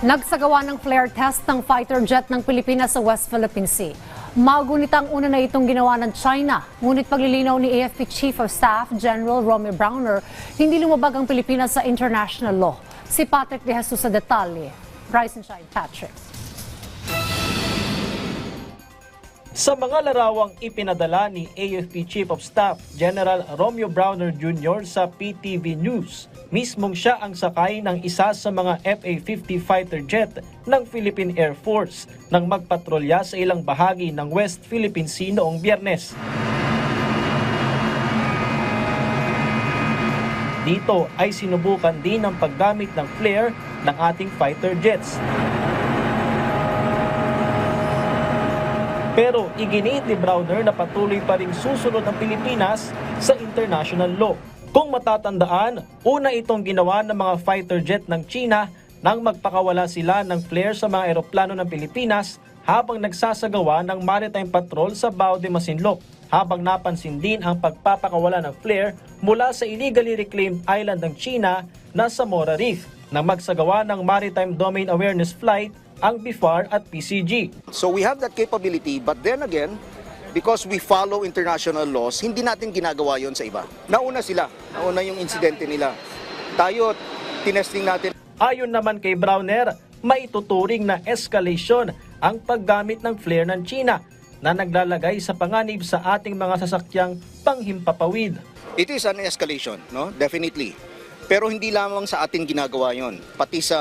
Nagsagawa ng flare test ng fighter jet ng Pilipinas sa West Philippine Sea. Magunit ang una na itong ginawa ng China. Ngunit paglilinaw ni AFP Chief of Staff General Romeo Browner, hindi lumabag ang Pilipinas sa international law. Si Patrick De Jesus sa detalye. Rise and shine, Patrick. Sa mga larawang ipinadala ni AFP Chief of Staff General Romeo Browner Jr. sa PTV News, mismong siya ang sakay ng isa sa mga FA-50 fighter jet ng Philippine Air Force nang magpatrolya sa ilang bahagi ng West Philippine Sea noong biyernes. Dito ay sinubukan din ang paggamit ng flare ng ating fighter jets. Pero iginit ni Browner na patuloy pa rin susunod ang Pilipinas sa international law. Kung matatandaan, una itong ginawa ng mga fighter jet ng China nang magpakawala sila ng flare sa mga eroplano ng Pilipinas habang nagsasagawa ng maritime patrol sa Bao de Masinloc. Habang napansin din ang pagpapakawala ng flare mula sa illegally reclaimed island ng China na Samora Reef nang magsagawa ng Maritime Domain Awareness Flight ang BIFAR at PCG. So we have that capability, but then again, because we follow international laws, hindi natin ginagawa yon sa iba. Nauna sila, nauna yung insidente nila. Tayo, tinesting natin Ayon naman kay Browner, maituturing na escalation ang paggamit ng flare ng China na naglalagay sa panganib sa ating mga sasakyang panghimpapawid. It is an escalation, no? Definitely. Pero hindi lamang sa atin ginagawa 'yon. Pati sa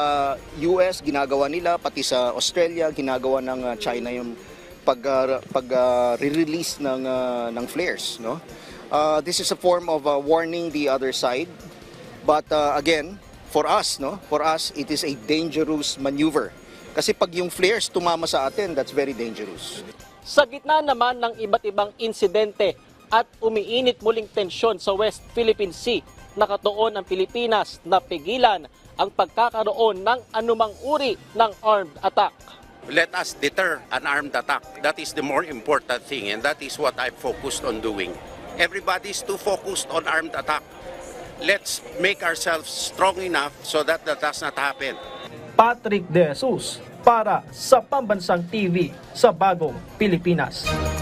US ginagawa nila, pati sa Australia ginagawa ng uh, China yung pag uh, pag uh, release ng uh, ng flares, no? Uh, this is a form of uh, warning the other side. But uh, again, for us, no? For us, it is a dangerous maneuver. Kasi pag yung flares tumama sa atin, that's very dangerous. Sa gitna naman ng iba't ibang insidente at umiinit muling tensyon sa West Philippine Sea, nakatuon ang Pilipinas na pigilan ang pagkakaroon ng anumang uri ng armed attack. let us deter an armed attack. That is the more important thing, and that is what I'm focused on doing. Everybody's too focused on armed attack. Let's make ourselves strong enough so that that does not happen. Patrick De Jesus para sa Pambansang TV sa Bagong Pilipinas.